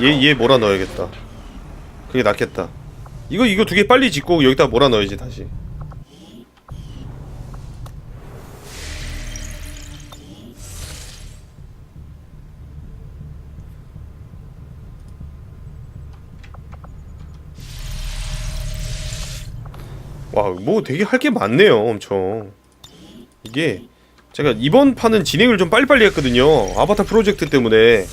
얘 얘 몰아 넣어야겠다. 그게 낫겠다. 이거 이거 두 개 빨리 짓고 여기다 몰아 넣어야지 다시. 와, 뭐 되게 할 게 많네요, 엄청. 이게 제가 이번 판은 진행을 좀 빨리빨리 했거든요. 아바타 프로젝트 때문에.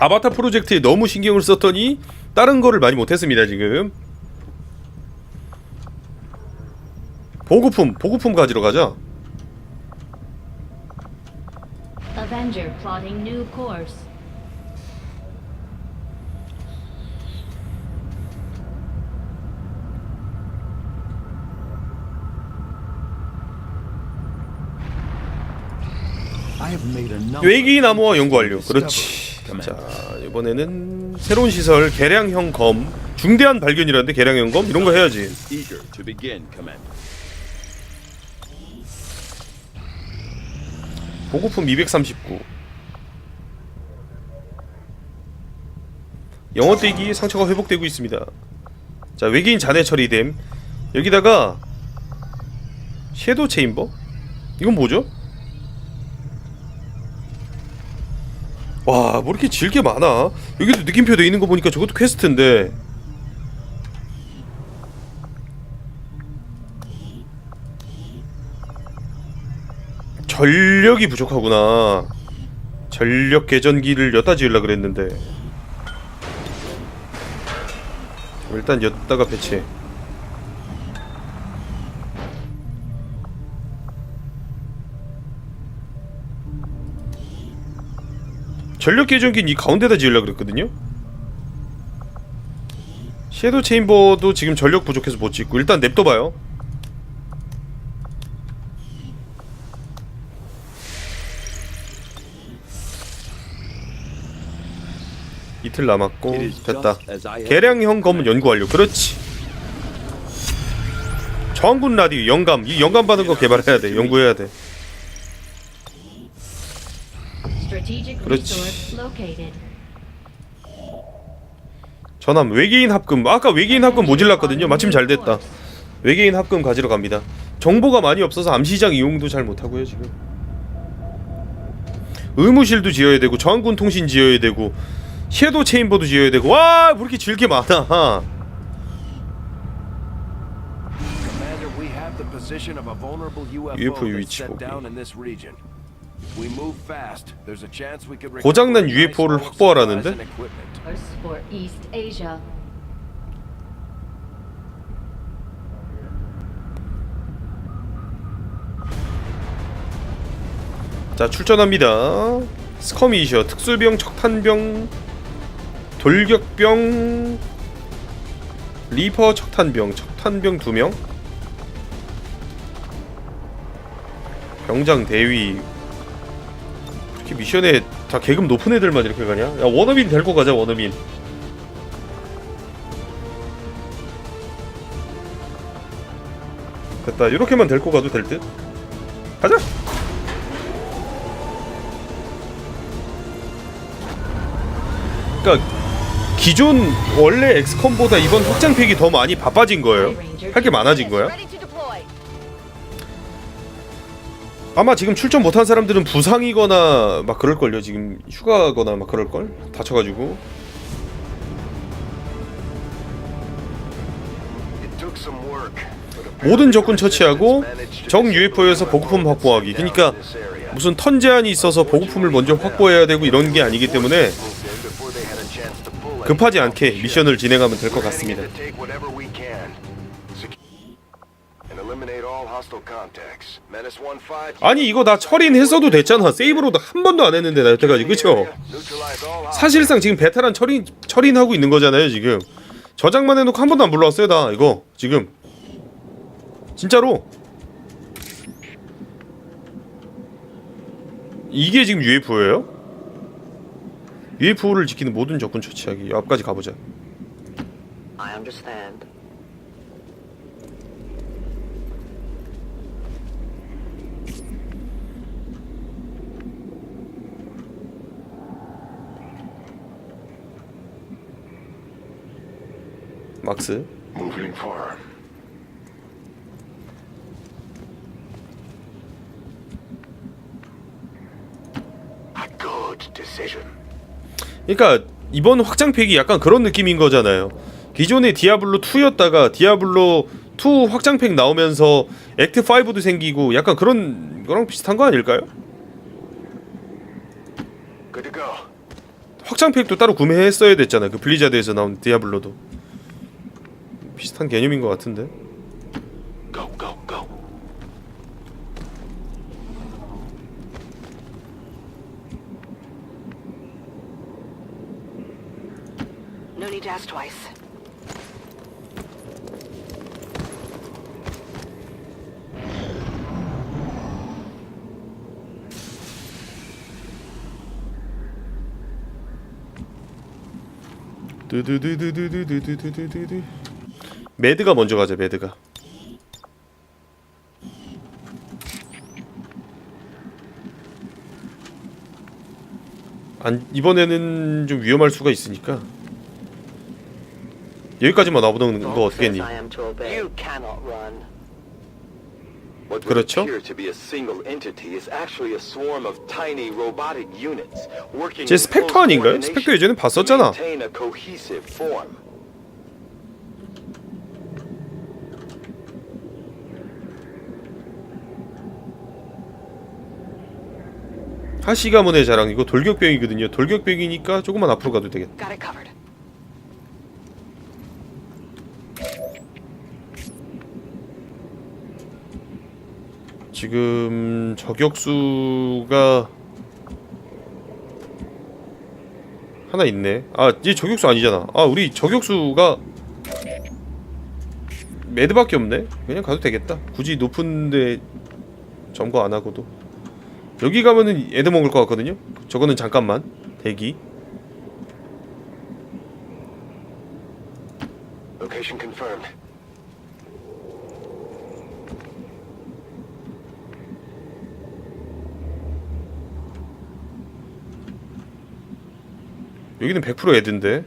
아바타 프로젝트에 너무 신경을 썼더니 다른 거를 많이 못했습니다, 지금. 보급품, 보급품 가지러 가자. Of 암호화 연구 완료. 그렇지. 자, 이번에는 새로운 시설 개량형 검. 중대한 발견이라는데 개량형 검 이런 거 해야지. Eager to begin, Commander. 보급품 239. 영어 떼기 상처가 회복되고 있습니다. 자 외계인 잔해 처리됨. 여기다가 섀도우 체인버? 이건 뭐죠? 와, 뭐 이렇게 질게 많아? 여기도 느낌표 돼 있는 거 보니까 저것도 퀘스트인데. 전력이 부족하구나. 전력 개전기를 엿다 지으려 그랬는데. 일단 엿다가 배치 전력 개전기는 이 가운데다 지으려 그랬거든요. 섀도우 체인버도 지금 전력 부족해서 못 짓고 일단 냅둬봐요. 이틀 남았고 됐다. 개량형 검은 연구 완료. 그렇지. 저항군 라디오 영감 이 영감 받은 거 개발해야 돼. 연구해야 돼. 그렇지. 전함 외계인 합금 아까 외계인 합금 모질랐거든요. 마침 잘 됐다. 외계인 합금 가지러 갑니다. 정보가 많이 없어서 암시장 이용도 잘 못하고요 지금. 의무실도 지어야 되고 저항군 통신 지어야 되고 섀도우 체인버도 지어야 되고 질게 많아. The position of a vulnerable UFO, 위치 보기. Down in this region. If we move fast, there's a chance we could 고장난 UFO를 확보하라는데? for East Asia. 자 출전합니다. 스커미셔 특수병 척탄병 돌격병 리퍼 척탄병 척탄병 두 명. 병장 대위 이렇게 미션에 다 계급 높은 애들만 이렇게 가냐? 야 원어민 데리고 가자 원어민. 됐다 이렇게만 데리고 가도 될 듯. 가자. 그러니까 기존 원래 엑스컴보다 이번 확장팩이 더 많이 바빠진 거예요. 할 게 많아진 거야. 아마 지금 출전 못한 사람들은 부상이거나 막 그럴 걸요. 지금 휴가거나 막 그럴 걸. 다쳐가지고. 모든 적군 처치하고 disable UFO에서 보급품 확보하기. 그러니까. 무슨 턴 제한이 있어서 보급품을 먼저 확보해야 되고 이런 게 아니기 때문에 급하지 않게. 미션을 진행하면 될 것 같습니다. 아니 이거 나 처리했어도 됐잖아. 세이브로도 한 번도 안 했는데 나 여태까지 그쵸? 사실상 지금 베테랑 처리 처리하고 있는 거잖아요 지금 저장만 해놓고 한 번도 안 불러왔어요 나 이거 지금 진짜로 이게 지금 UFO예요? UFO를 지키는 모든 적군 처치하기 앞까지 가보자 I understand. 막스. 그러니까 이번 확장팩이 약간 그런 느낌인 거잖아요. 기존의 디아블로 2였다가 디아블로 2 확장팩 나오면서 액트 5도 생기고 약간 그런 거랑 비슷한 거 아닐까요? 확장팩도 따로 구매했어야 됐잖아요. 그 블리자드에서 나온 디아블로도 비슷한 개념인 것 같은데. Go, go, go. No need to ask twice. 두두두두두두두두두두. 매드가 먼저 가자. 매드가. 안 이번에는 좀 위험할 수가 있으니까 여기까지만 와보는 거 어떻겠니? What would 그렇죠? appear to be a single entity is actually a swarm of tiny robotic units working 쟤 in 스펙터 close 아닌가요? coordination 스펙터 예전에 to 봤었잖아. maintain a cohesive form. 하시 가문의 자랑 이거 돌격병이거든요. 돌격병이니까 조금만 앞으로 가도 되겠다. 지금 저격수가 하나 있네. 아, 얘 저격수 아니잖아. 아, 우리 저격수가 매드밖에 없네. 그냥 가도 되겠다. 굳이 높은데 점거 안 하고도 여기 가면은 애드 먹을 것 같거든요. 저거는 잠깐만 대기. Location confirmed. 여기는 100% 애드인데.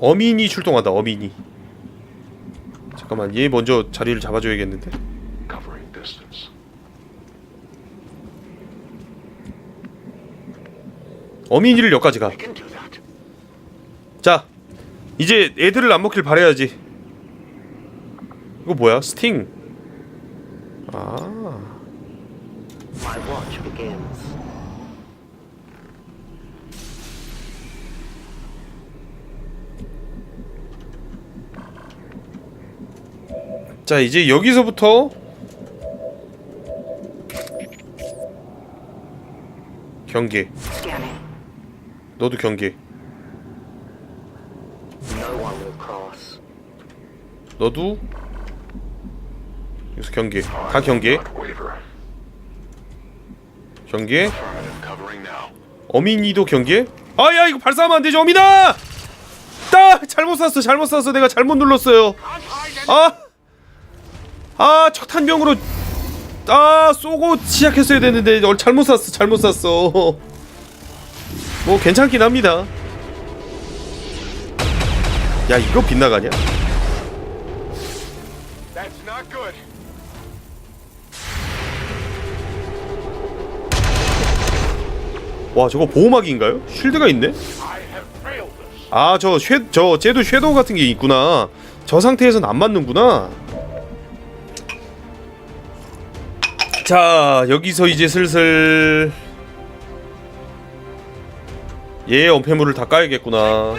어민이 출동한다. 어민이. 잠깐만 얘 먼저 자리를 잡아줘야겠는데. 어민이를 여기까지 가. I can do that. 자 이제 애들을 안 먹길 바래야지 이거 뭐야 스팅 자 이제 여기서부터 경계. 너도 경계. 너도 여기서 경계 다 경계. 경계. 어민이도 경계 아야 이거 발사하면 안 되죠 어민아 따 잘못 쐈어 잘못 쐈어 내가 잘못 눌렀어요 아! 아 척탄병으로. 아 쏘고 시작했어야 되는데 어, 잘못 쐈어 잘못 쐈어. 뭐 괜찮긴 합니다. 야 이거 빗나가냐? 와 저거 보호막인가요? 쉴드가 있네? 아저 쉐, 저 쟤도 섀도우 같은 게 있구나. 저 상태에선 안 맞는구나 자 여기서 이제 슬슬 얘 엄폐물을 다 까야겠구나.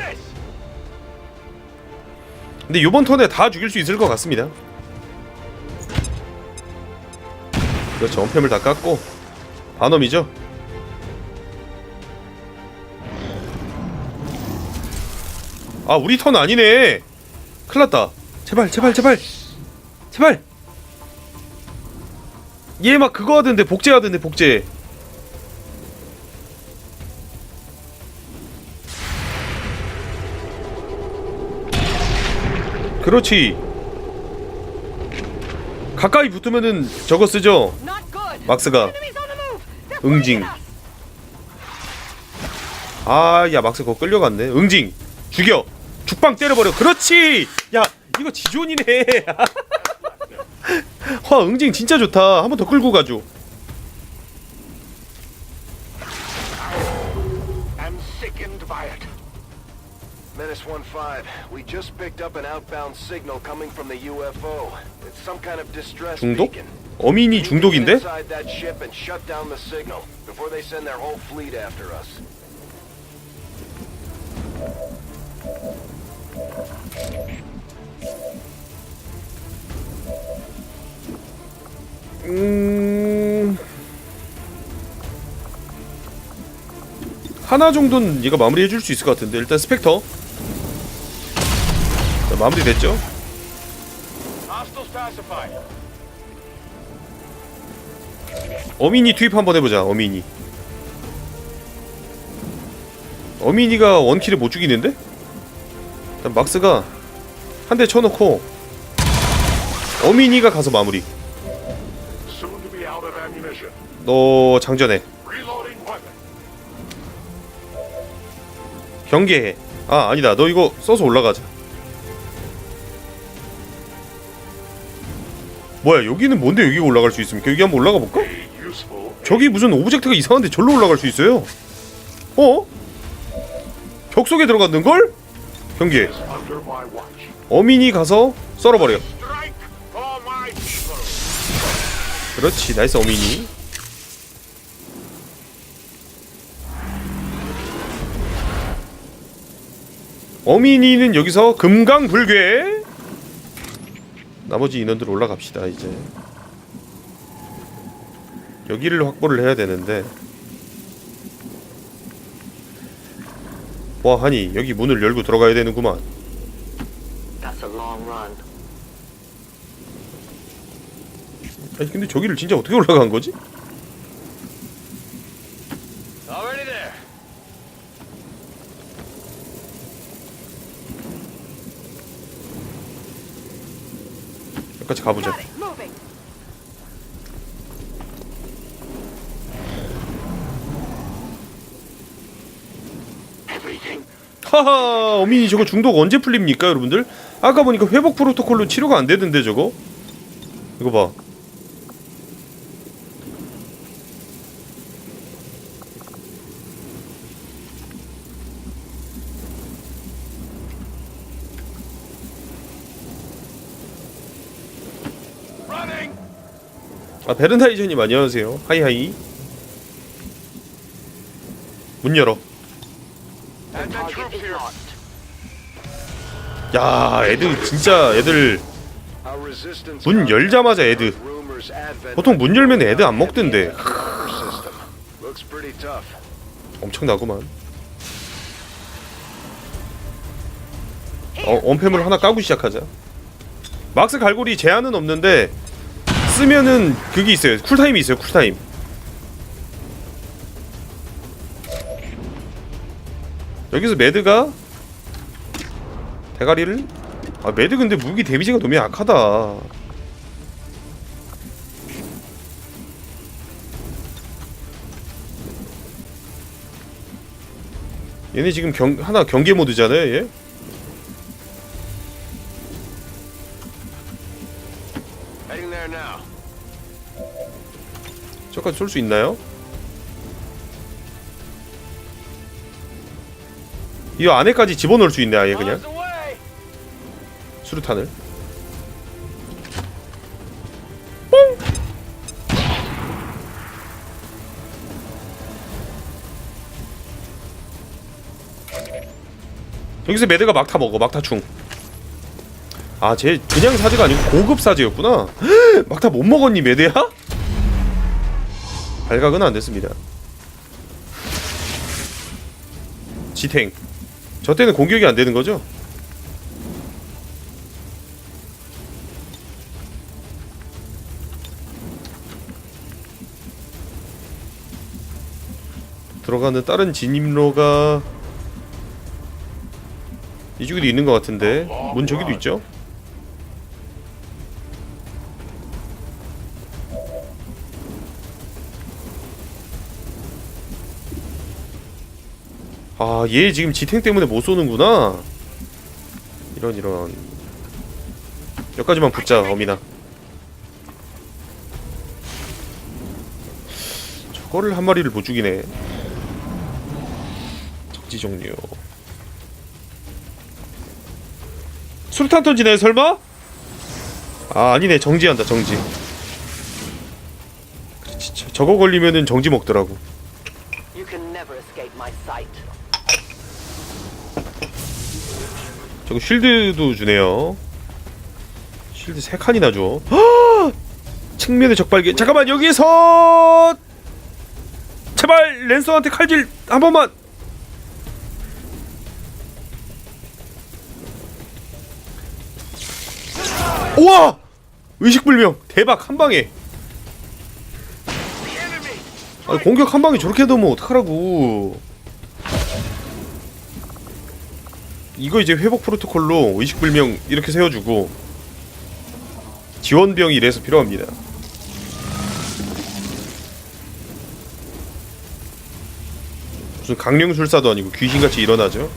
근데 요번 턴에 다 죽일 수 있을 것 같습니다. 그렇죠 엄폐물 다 깠고. 반엄이죠? 아 우리 턴 아니네. 큰일났다. 제발 제발 제발. 제발 얘 막 그거 하던데 복제 하던데 복제. 그렇지. 가까이 붙으면은 저거 쓰죠? 막스가. 응징. 아 야 막스 그거 끌려갔네. 응징. 죽여. 죽방 때려버려. 그렇지! 야 이거 지존이네 와 응징 진짜 좋다 한 번 더 끌고 가죠 I'm sickened by it. Menace 1-5, we just picked up an outbound signal coming from the UFO. It's some kind of distress 중독? beacon. 어민이 중독인데? inside that ship and shut down the signal before they send their whole fleet after us. 음... 하나 정도는 얘가 마무리해 줄 수 있을 것 같은데 일단 스펙터 자, 마무리 됐죠? 어민이 투입 한번 해보자 어민이 어민이가 원킬을 못 죽이는데? 일단 막스가 한 대 쳐놓고 어민이가 가서 마무리 너 장전해. 경계해 아 아니다 너 이거 써서 올라가자 뭐야 여기는 뭔데 여기 올라갈 수 있습니까? 여기 한번 올라가 볼까? 저기 무슨 오브젝트가 이상한데 절로 올라갈 수 있어요 어? 벽 속에 들어갔는 걸? 경계. 어민이 가서 썰어버려. 그렇지 나이스 어민이 어민이는 여기서 금강불괴 나머지 인원들 올라갑시다 이제 여기를 확보를 해야 되는데 와 하니 여기 문을 열고 들어가야 되는구만. 아니 근데 저기를 진짜 어떻게 올라간 거지? 여기까지 가보자. 하하 어민이 저거 중독 언제 풀립니까 여러분들? 아까 보니까 회복 프로토콜로 치료가 안 되던데 저거? 이거 봐 아 베른하이저님 안녕하세요. 하이하이. 문 열어. 야 애들 진짜 애들 문 열자마자 advent 보통 문 열면 애드 안 먹던데. 엄청나구만. 어, 언팸을 하나 까고 시작하자. 막스 갈고리 제한은 없는데 쓰면은 그게 있어요. 쿨타임이 있어요 쿨타임. 여기서 매드가? 대가리를? 아 매드 근데 무기 데미지가 너무 약하다. 얘네 지금 경 하나 경계 모드잖아요 얘 Heading there now. 저까지 쏠 수 있나요? 이 안에까지 집어넣을 수 있네 아예 그냥 away. 수류탄을 뽕! 여기서 매드가 막타 먹어 막타충 아 쟤 그냥 사제가 아니고 고급 사제였구나 막타 못 먹었니 매드야? 발각은 안 됐습니다 지탱 저 때는 공격이 안 되는 거죠? 들어가는 다른 진입로가 이쪽에도 있는 것 같은데 문 저기도 있죠? 아, 얘 지금 지탱 때문에 못 쏘는구나. 이런 이런. 여기까지만 붙자, 어미나. 저거를 한 마리를 못 죽이네. 적지 종료. 수류탄 던지네, 설마? 아, 아니네. 정지한다, 정지. 그렇지, 저- 저거 걸리면은 정지 먹더라고. 저거 쉴드도 주네요. 쉴드 세 칸이나 줘. 헉! 측면의 적발견. 잠깐만 여기서 제발 랜서한테 칼질 한 번만. 우와! 의식불명 대박 한 방에. 아 공격 한 방에 저렇게 넣으면 어떡하라고. 이거 이제 회복 프로토콜로 의식불명 이렇게 세워주고 지원병이 이래서 필요합니다. 무슨 강령술사도 아니고 귀신같이 일어나죠.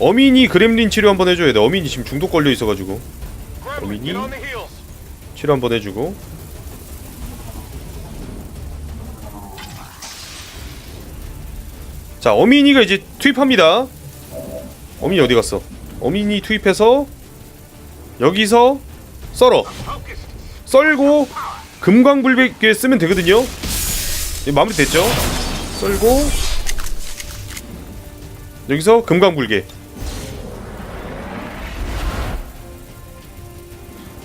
어민이 그렘린 치료 한번 해줘야 돼. 어민이 지금 중독 걸려 있어가지고 heels. 치료 한번 해주고. 자 어민이가 이제 투입합니다. 어민이 어디 갔어? 어민이 투입해서 여기서 썰어. 썰고 금광불백에 쓰면 되거든요. 예, 마무리 됐죠? 썰고 여기서 금광불개.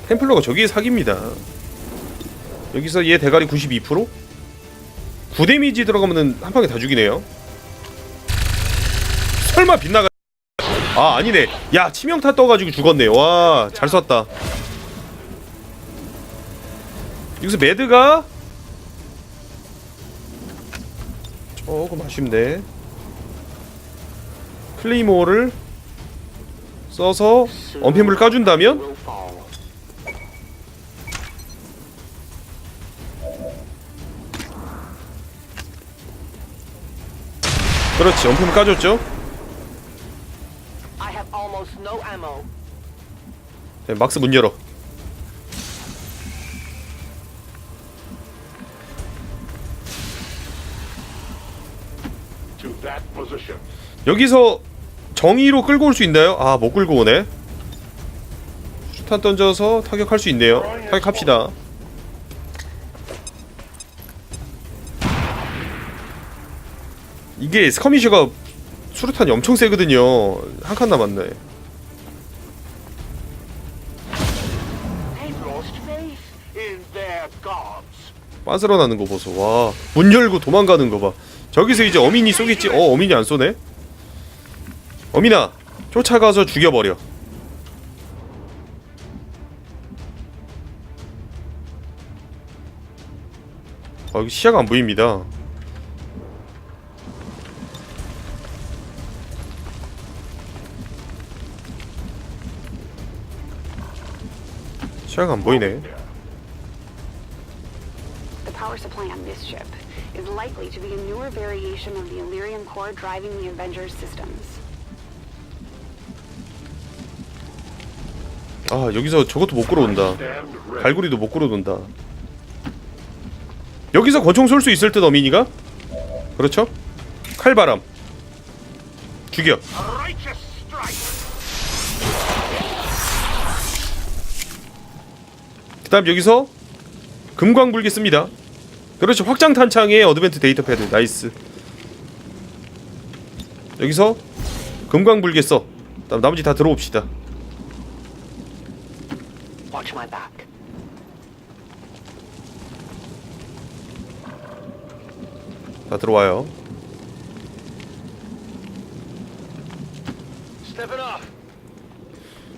템플러가 저기에 사기입니다. 여기서 얘 대가리 92%? 9데미지 들어가면은 한 방에 다 죽이네요. 설마 빗나가 아 아니네. 야 치명타 떠가지고 죽었네. 와 잘 쐈다. 여기서 매드가? 조금 아쉽네. 클레이모어를 써서 엄폐물을 까준다면. 그렇지 엄폐물 까줬죠 almost no ammo. 네, 막스 문 열어 To that position. 여기서 정의로 끌고 올 수 있나요? 아 못 끌고 오네 수탄 던져서 타격할 수 있네요 타격합시다 이게 스커미셔가 수류탄이 엄청 세거든요. 한 칸 남았네. 빠스러 나는 거 보소. 와 문 열고 도망가는 거 봐. 저기서 이제 어민이 쏘겠지? 어 어민이 안 쏘네? 어민아 쫓아가서 죽여버려. 아 여기 시야가 안 보입니다 시야가 안 보이네 The power supply on this ship is likely to be a newer variation of the Illyrium core driving the Avengers systems. 아 여기서 저것도 못 끌어온다. 갈고리도 못 끌어돈다 여기서 권총 쏠 수 있을 듯 어민이가 그렇죠 칼바람 죽여 다음 여기서 금광불기 씁니다. 그렇죠. 확장 탄창에 어드벤트 데이터 패드. 나이스. 여기서 금광불기 써 다음 나머지 다 들어옵시다. 다 들어와요.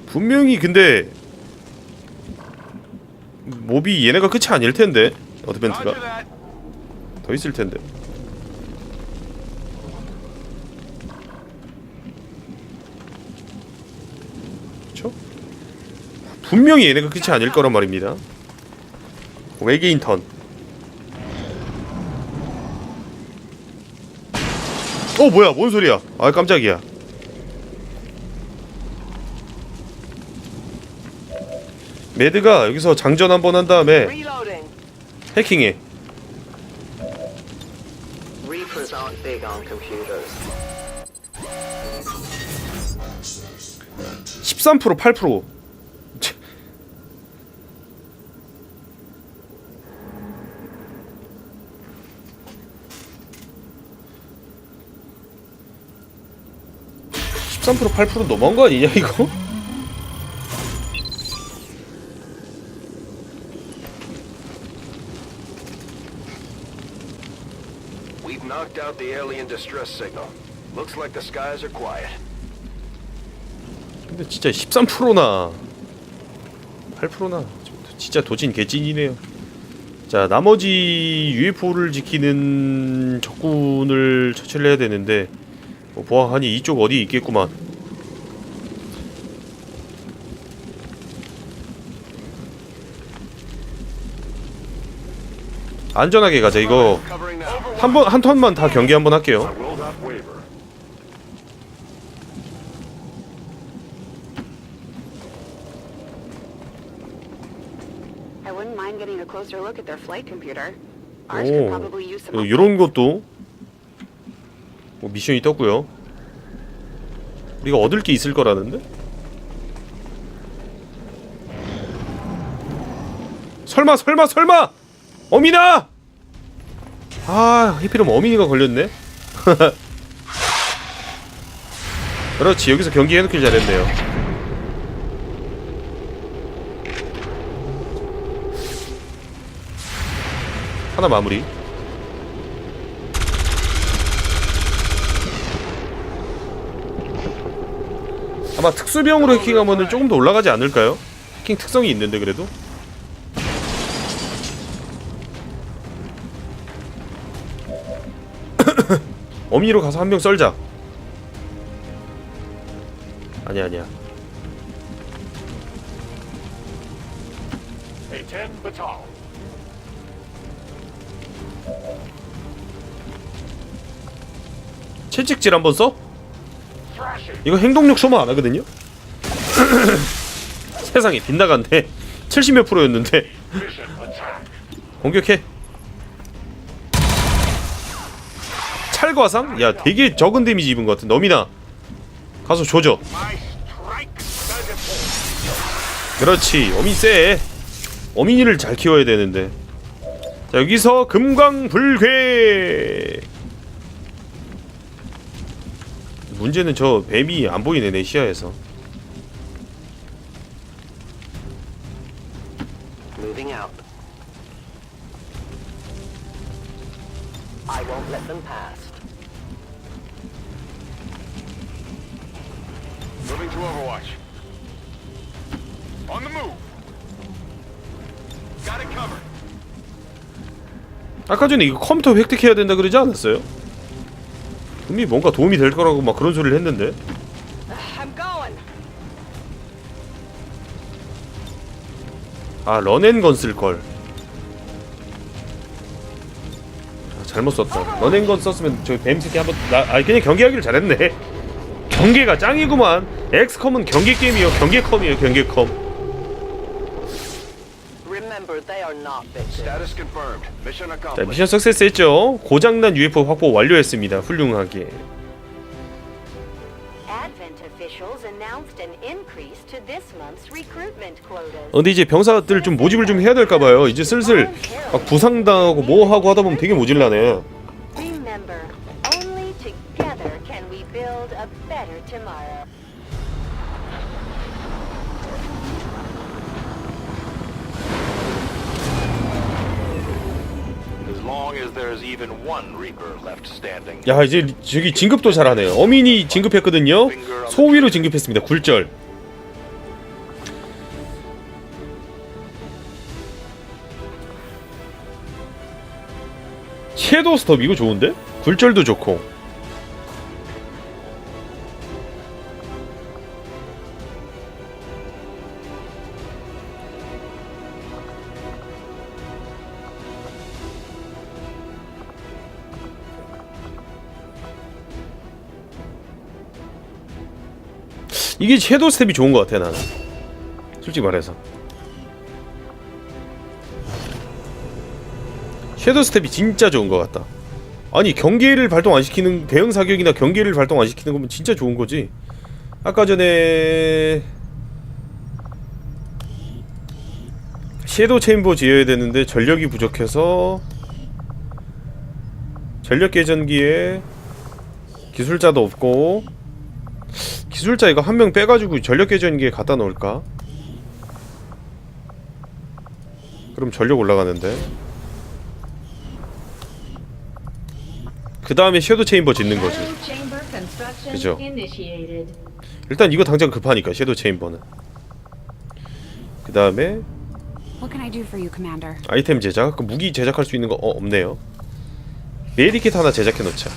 분명히 근데 몹이 얘네가 끝이 아닐 텐데 어드벤트가. 더 있을 텐데. 그렇죠? 분명히 얘네가 끝이 아닐 거란 말입니다. 외계인 턴. 어 뭐야 뭔 소리야 아 깜짝이야 매드가 여기서 장전 한번 한 다음에. 해킹해 Reapers aren't big on computers. 13% 8% 치. (13% 8% 너무한 거 아니냐 이거 out the alien distress signal. Looks like the skies are quiet. 근데 진짜 13%나 8%나 진짜 도진 개찐이네요. 자 나머지 UFO를 지키는 적군을 처치를 해야 되는데 뭐 보아하니 이쪽 어디 있겠구만. 안전하게 가자 이거. 한 번 한 턴만 다 경기 한 번 할게요. Computer. Ours could 오. 어. 이런 것도 뭐 미션이 떴고요. 우리가 얻을 게 있을 거라는데? 설마 설마 설마 어미나! 아 하필이면 어민이가 걸렸네. 그렇지 여기서 경기 해놓길 잘했네요. 하나 마무리. 아마 특수병으로 해킹하면은 조금 더 올라가지 않을까요? 해킹 특성이 있는데 그래도 어미로 가서 한명 썰자. 아니야 아니야. A-10 Batal. 채찍질 한번 써? 이거 행동력 소모 안 하거든요. 세상에 빗나간데 70몇 프로였는데. 공격해. 찰과상? 야 되게 적은 데미지 입은 것 같은 너미나 가서 조져. 그렇지 어민 쎄. 어민이를 잘 키워야 되는데. 자 여기서 금광불괴. 문제는 저 뱀이 안 보이네 내 시야에서. I won't let them pass. Moving to Overwatch. On the move. Got it covered. 아까 전에 이거 컴퓨터 획득해야 된다 그러지 않았어요? 분명히 뭔가 도움이 될 거라고 막 그런 소리를 했는데 I'm going. 아 런앤건 쓸걸 아, 잘못 썼다 런앤건 썼으면 저 뱀새끼 한번 나, 아 그냥 경기하기를 잘했네 경기가 짱이구만 엑스컴은 경기 게임이요 경기컴이에요 경기컴 Remember, they are not victims. Status confirmed. Mission 자. 미션 석세스 했죠 고장난 UFO 확보 완료했습니다 훌륭하게 Advent officials announced an increase to this month's recruitment quotas. 어, 근데 이제 병사들 좀 모집을 좀 해야 될까봐요 이제 슬슬 막 부상당하고 뭐 하고 하다 보면 되게 모질라네 야 이제 저기 진급도 잘하네요. 어민이 진급했거든요. 소위로 진급했습니다. 굴절. 섀도우 스톱 이거 좋은데? 굴절도 좋고 이게 섀도우 스텝이 좋은 것 같아 나는. 솔직히 말해서. 섀도우 스텝이 진짜 좋은 것 같다. 아니 경계를 발동 안 시키는 대형 사격이나 경계를 발동 안 시키는 거면 진짜 좋은 거지. 아까 전에 섀도우 체인버 지어야 되는데 전력이 부족해서 전력 계전기에 기술자도 없고 기술자 이거 한 명 빼가지고 전력 계전기에 갖다 놓을까? 그럼 전력 올라가는데. 그 다음에 섀도우 체인버 짓는 거지. 그죠. 일단 이거 당장 급하니까 섀도우 체인버는. 그 다음에? 아이템 제작? 그 무기 제작할 수 있는 거 어, 없네요. 메디킷 하나 제작해 놓자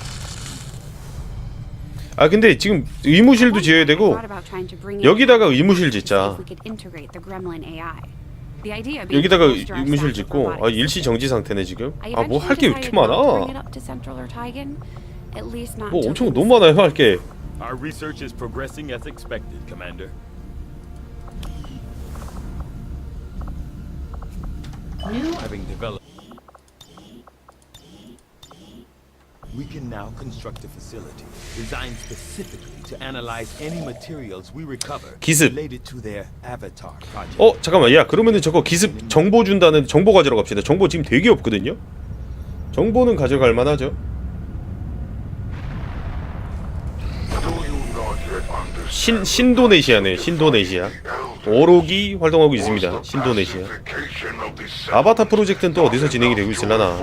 아 근데 지금 의무실도 지어야 되고 여기다가 의무실 짓자. 여기다가 의무실 짓고 아 일시 정지 상태네 지금. 아 뭐 할 게 왜 이렇게 많아. 뭐 엄청 너무 많아요 할게. Our research is progressing as expected, Commander. New Having developed. We can now construct a facility designed specifically to analyze any materials we recover 기습. related to their Avatar project. 어 잠깐만 야 그러면은 저거 기습 정보 준다는 정보 가지러 갑시다 정보 지금 되게 없거든요 정보는 가져갈 만하죠 신 신도네시아네 신도네시아 오록이 활동하고 있습니다 신도네시아 아바타 프로젝트는 또 어디서 진행이 되고 있을라나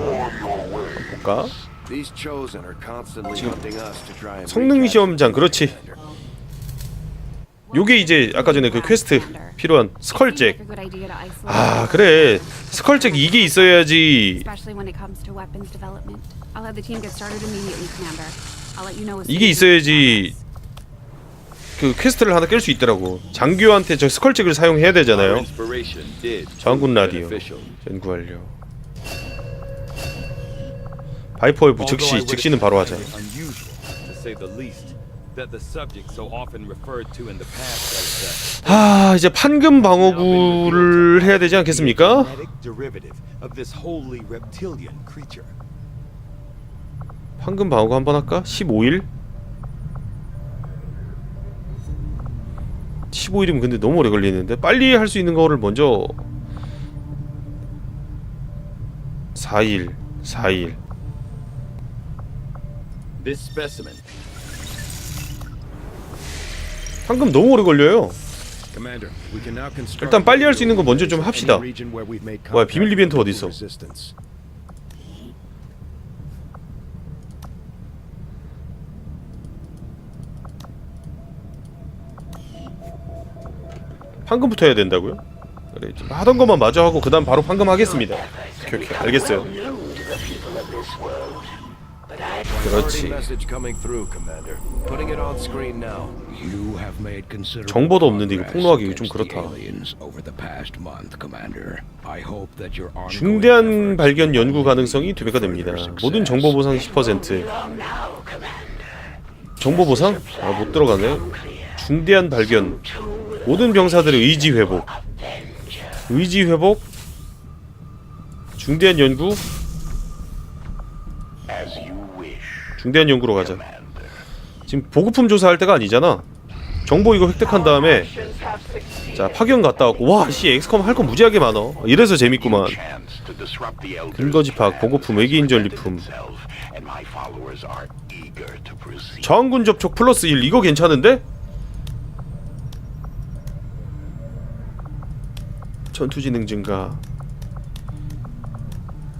볼까 성능 시험장 그렇지. 요게 이제 아까 전에 그 퀘스트 필요한 스컬잭. 아 그래. 스컬잭 이게 있어야지. 이게 있어야지 그 퀘스트를 하나 깰 수 있더라고. 장교한테 저 스컬잭을 사용해야 되잖아요. 장군 라디오. 연구 완료 I 즉시 즉시는 바로 하자 아 이제 판금 방어구를 해야 되지 않겠습니까? 황금 방어구 한번 할까? 15일? 15일이면 근데 너무 오래 걸리는데 빨리 할 수 있는 거를 먼저 4일 4일 This specimen, 황금 너무 오래 걸려요 일단 빨리 할 수 있는 거 먼저 좀 합시다 뭐야, contact 비밀 이벤트 어디 있어? 황금부터 해야 된다고요? 그래 좀 하던 것만 마저 하고 그 다음 바로 황금 하겠습니다 오케이 오케이 알겠어요 그렇지 정보도 없는데 이거 폭로하기 좀 그렇다. 중대한 발견 연구 가능성이 두 배가 됩니다. 모든. 정보 보상 10%. 정보 보상? 아, 못 들어가네. 중대한 발견. 모든 병사들의 의지 회복. 의지 회복. 중대한 연구. 중대한 연구로 가자. 지금 보급품 조사할 때가 아니잖아. 정보 이거 획득한 다음에 자 파견 갔다 왔고 와씨 엑스컴 할 거 무지하게 많어. 이래서 재밌구만. 근거지 파악, 보급품, 외계인 전리품. 저항군 접촉 플러스 1 이거 괜찮은데? 전투 지능 증가.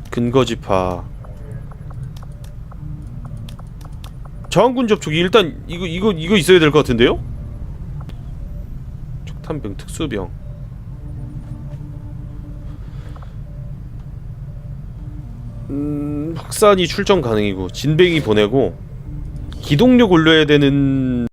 근거지 파 저항군 접촉이 일단 이거 이거 이거 있어야 될 것 같은데요? 촉탄병 특수병. 음, 확산이 출정 가능이고 진뱅이 보내고 기동력 올려야 되는